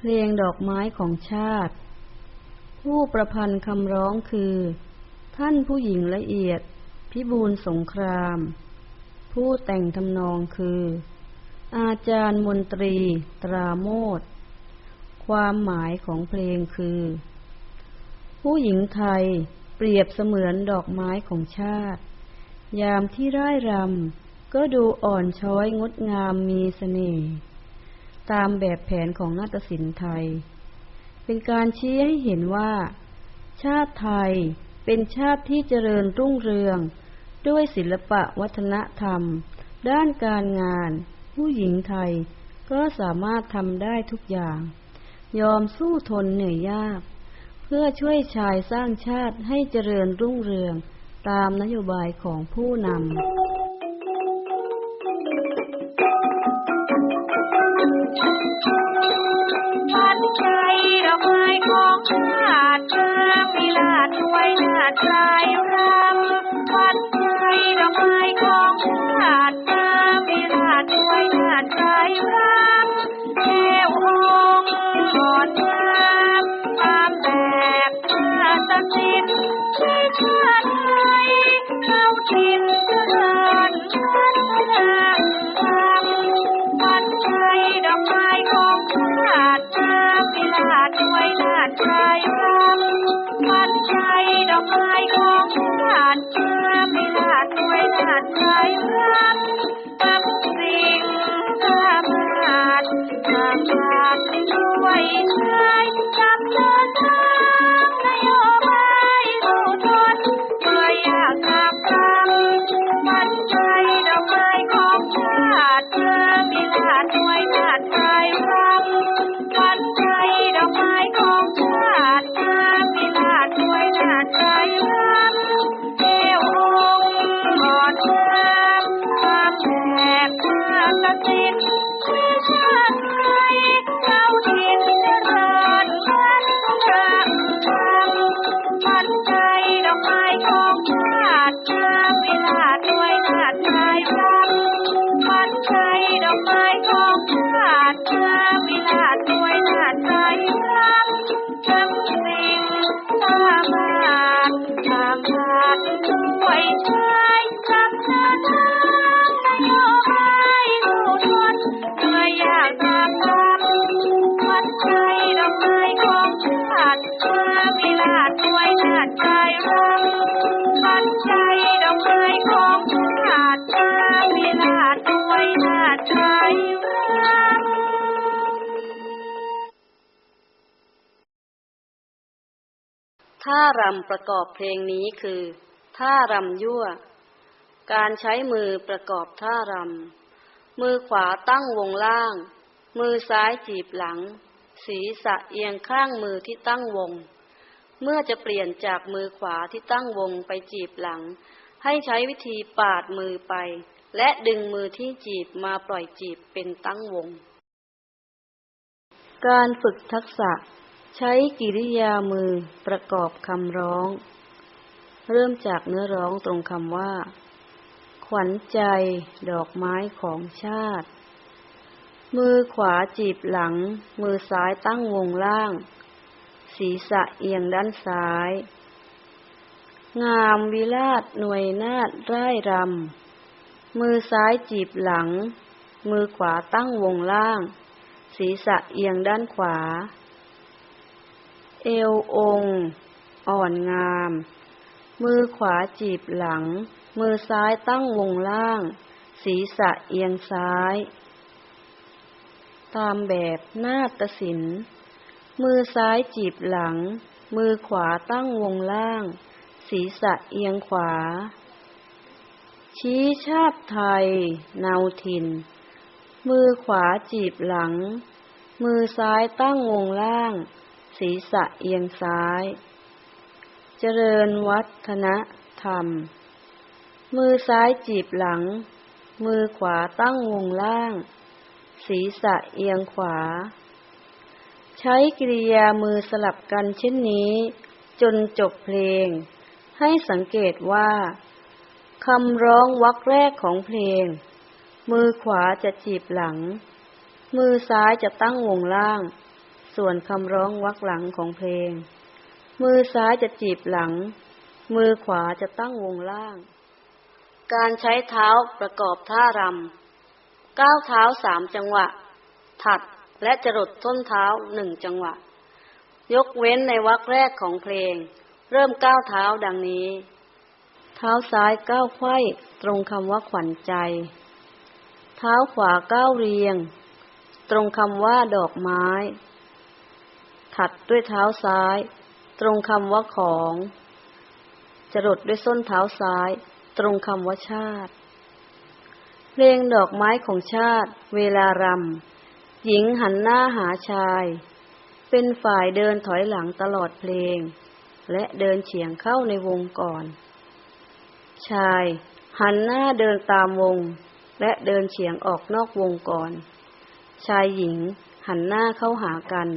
เพลงดอกไม้ของชาติ ผู้ประพันธ์คำร้องคือ ท่านผู้หญิงละเอียด พิบูลสงคราม ผู้แต่งทำนองคือ อาจารย์มนตรี ตราโมดความหมายของเพลงคือ ผู้หญิงไทยเปรียบเสมือนดอกไม้ของชาติ ยามที่ร่ายรำก็ดูอ่อนช้อยงดงามมีเสน่ห์ ตามแบบแผนของนาฏศิลป์ไทย เป็นการชี้ให้เห็นว่า ชาติไทยเป็นชาติที่เจริญรุ่งเรือง ด้วยศิลปะวัฒนธรรม ด้านการงาน ผู้หญิงไทยก็สามารถทำได้ทุกอย่าง ยอมสู้ทนเหนื่อยยาก เพื่อช่วยชายสร้างชาติให้เจริญรุ่งเรืองตามนโยบายของผู้นำ ไว้หน้าใจรำพันใจดอกไม้ของชาติเมืองมิลาดไว้หน้าใจรำทำสิ่งสามารถสามารถช่วยชาย Thank. ท่ารำประกอบเพลงนี้คือท่ารำยั่ว การใช้มือประกอบท่ารำ มือขวาตั้งวงล่าง มือซ้ายจีบหลัง ศีรษะเอียงข้างมือที่ตั้งวง เมื่อจะเปลี่ยนจากมือขวาที่ตั้งวงไปจีบหลัง ให้ใช้วิธีปาดมือไป และดึงมือที่จีบมาปล่อยจีบเป็นตั้งวง การฝึกทักษะ ใช้กิริยามือประกอบคำร้อง เริ่มจากเนื้อร้องตรงคำว่า ขวัญใจดอกไม้ของชาติ มือขวาจีบหลัง มือซ้ายตั้งวงล่าง ศีรษะเอียงด้านซ้าย งามวิราชหน่วยนาฏร่ายรำ มือซ้ายจีบหลัง มือขวาตั้งวงล่าง ศีรษะเอียงด้านขวา เอวองค์ อ่อนงาม มือขวาจีบหลัง มือซ้ายตั้งวงล่าง ศีรษะเอียงซ้าย ตามแบบนาฏศิลป์มือซ้ายจีบหลัง มือขวาตั้งวงล่าง ศีรษะเอียงขวา ชี้ชาติไทย เนาถิ่น มือขวาจีบหลัง มือซ้ายตั้งวงล่าง ศีรษะเอียงซ้าย เจริญวัฒนธรรม มือซ้ายจีบหลัง มือขวาตั้งวงล่าง ศีรษะเอียงขวา ใช้กิริยามือสลับกันเช่นนี้ จนจบเพลง ให้สังเกตว่าคำร้องวรรคแรกของเพลง มือขวาจะจีบหลัง มือซ้ายจะตั้งวงล่าง ส่วนคำร้องวรรคหลังของเพลง มือซ้ายจะจีบหลัง มือขวาจะตั้งวงล่าง การใช้เท้าประกอบท่ารำก้าวเท้าสามจังหวะ ถัดและจรดต้นเท้าหนึ่งจังหวะ ยกเว้นในวรรคแรกของเพลง เริ่มก้าวเท้าดังนี้ เท้าซ้ายก้าวไขว้ตรงคำว่าขวัญใจ เท้าขวาก้าวเรียง ตรงคำว่าดอกไม้ ถัดด้วยเท้าซ้าย ตรงคำว่าของ จรดด้วยส้นเท้าซ้าย ตรงคำว่าชาติ เพลงดอกไม้ของชาติ เวลารำหญิงหันหน้าหาชาย เป็นฝ่ายเดินถอยหลังตลอดเพลง และเดินเฉียงเข้าในวงก่อน ชาย หันหน้าเดินตามวง และเดินเฉียงออกนอกวงก่อน ชายหญิงหันหน้าเข้าหากัน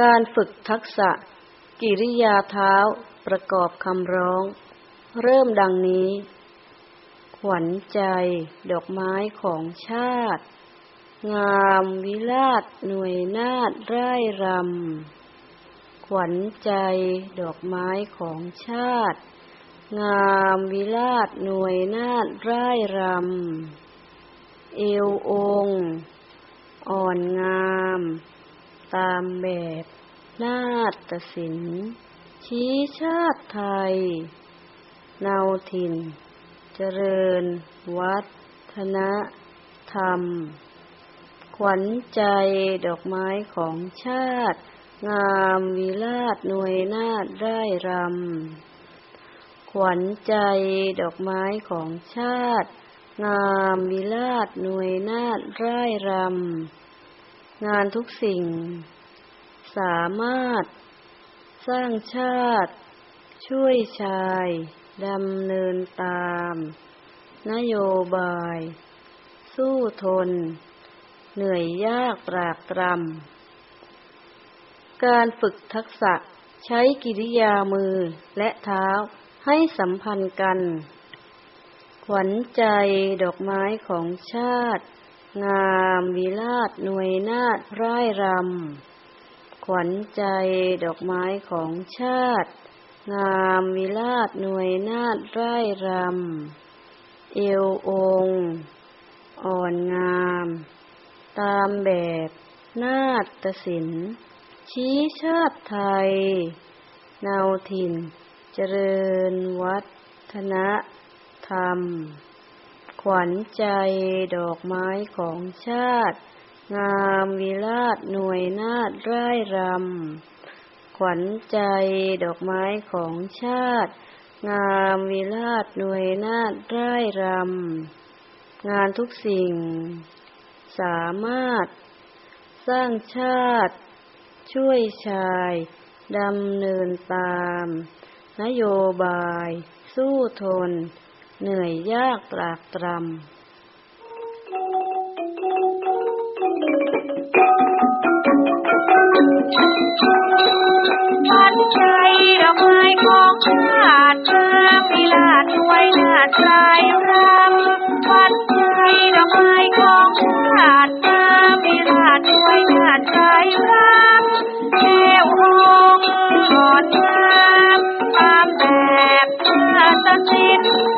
การฝึกทักษะ กิริยาเท้า ประกอบคำร้อง เริ่มดังนี้ ขวัญใจ ดอกไม้ของชาติ งามวิลาศหน่วยนาฏไร่รำ ขวัญใจ ดอกไม้ของชาติ งามวิลาศหน่วยนาฏไร่รำ เอวองอ่อนงาม ตามแบบนาฏศิลป์ชี้ชาติไทย เนาถิ่น เจริญ วัฒนธรรม ขวัญใจดอกไม้ของชาติ งามวิลาศหน่วยนาฏได้รำ ขวัญใจดอกไม้ของชาติ งามวิลาศหน่วยนาฏไร่รำ งานทุกสิ่ง สามารถ สร้างชาติ ช่วยชายดำเนินตาม นโยบาย สู้ทน เหนื่อยยากตรากตรำการฝึกทักษะใช้กิริยามือและเท้าให้สัมพันธ์กัน ขวัญใจดอกไม้ของชาติ งามวิลาศหน่วยนาฏไร่รำ ขวัญใจดอกไม้ของชาติ งามวิลาศหน่วยนาฏไร่รำ เอวองอ่อนงาม ตามแบบนาฏศิลป์ชี้ชาติไทย เนาถิ่น เจริญวัฒนธรรม ขวัญใจดอกไม้ของชาติ งามวิลาศหน่วยนาฏไร่รำ ขวัญใจดอกไม้ของชาติ งามวิลาศหน่วยนาฏไร่รำ งานทุกสิ่ง สามารถ สร้างชาติ ช่วยชายดำเนินตาม นโยบาย สู้ทน เหนื่อยยากตรากตรำขวัญใจดอกไม้ของชาติงามวิลาศสวยนาฏรายรำขวัญใจดอกไม้ของชาติงามวิลาศสวยนาฏรายรำเอวองค์อ่อนามตามแบบนาฏศิลป์ที่ชาติไทยเข้าถิ่นเจริญวัฒนธ